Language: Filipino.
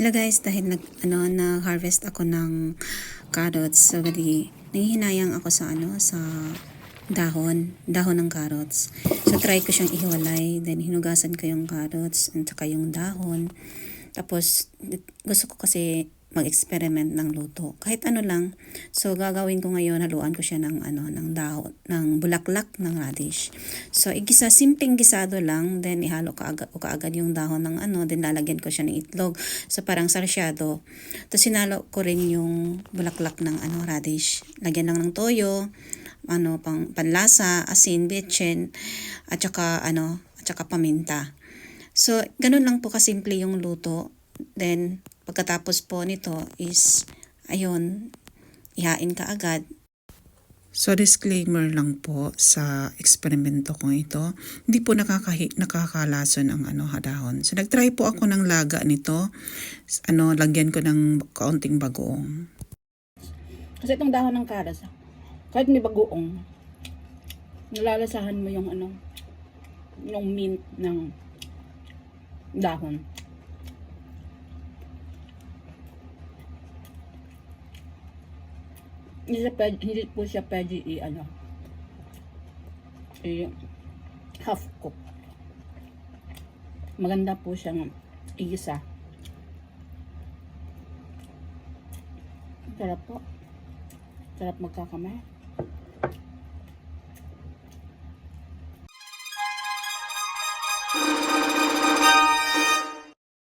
Hello guys, dahil nag ano nag-harvest ako ng carrots, so bali nanghihinayang ako sa ano sa dahon, dahon ng carrots. So try ko siyang ihiwalay, then hinugasan ko yung carrots at saka yung dahon. Tapos gusto ko kasi mag-experiment ng luto. Kahit ano lang. So gagawin ko ngayon, haluan ko siya ng ano ng dahon, ng bulaklak ng radish. So igisa simpleng gisado lang, then ihalo ka agad, kaagad yung dahon ng ano, then lalagyan ko siya ng itlog. So parang sarsyado. Tapos sinalo ko rin yung bulaklak ng ano radish. Lagyan lang ng toyo, ano pang panlasa, asin, bitchin, at saka ano, at saka paminta. So, ganun lang po kasimple yung luto. Then, pagkatapos po nito is, ayun, ihain ka agad. So disclaimer lang po sa eksperimento kong ito, hindi po nakakahi, nakakalason ang ano hadahon. So nagtry po ako ng laga nito. Ano, lagyan ko ng kaunting bagoong. Kasi itong dahon ng karas, kahit may bagoong, nalalasahan mo yung ano, yung mint ng dahon. hindi, pwede, hindi po siya pwede i ano i half cook. Maganda po siyang igisa sarap po. Sarap magkakamay.